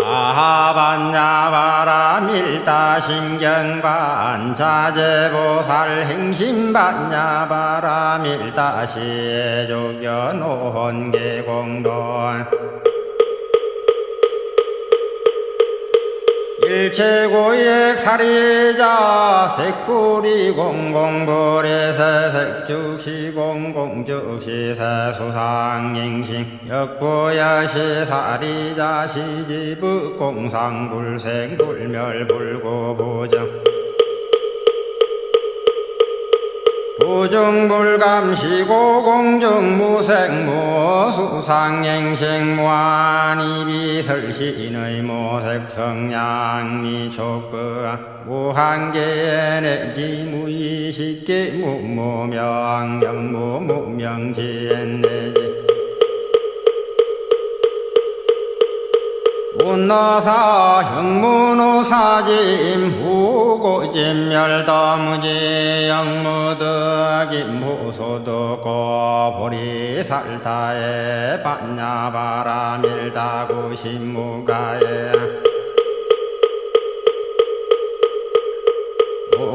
아하반야바라 밀다 신경관 자제보살 행신반야바라 밀다 시 조견오혼계공돈 일체고액 사리자 색불이 공공불에서 색죽시 공공죽시 세 수상행신 역부여시 사리자 시지부 공상불생 불멸불고부정 부중불감시고 공중무색 무수상행생 무한이비설신의 모색성양미촉부 무한계내지 무의식계 무무명명무무명지엔 내지 운노사 형무노사짐 후고진멸도무지 영무득임무소득고 보리살타에 반야바라밀다구신무가에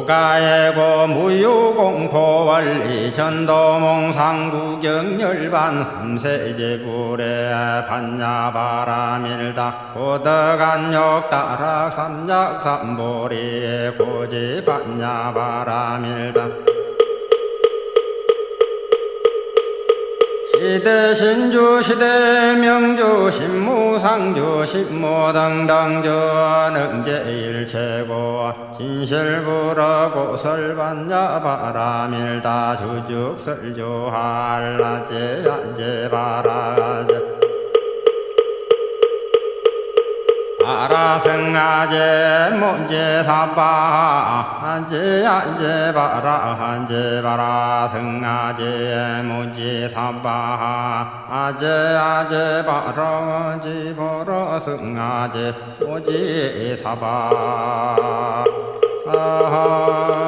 무가예고 무유공포원리 전도몽상구경열반 삼세제불에 반야바라밀다 고덕안욕다락 삼약 삼보리 고지 반야바라밀다 시대 신주 시대 명주 신무상주 신무당당주 능제일체고. 진실부러고 설반야 바라밀다 주죽설주 할 라제 야제 바라제 바라승아제 문제 사바. 한제 한제 바라. 한제 바라. 승아제 문제 사바. 아제 아제 바라. 한제 바라. 승아제 문제 사바. 아하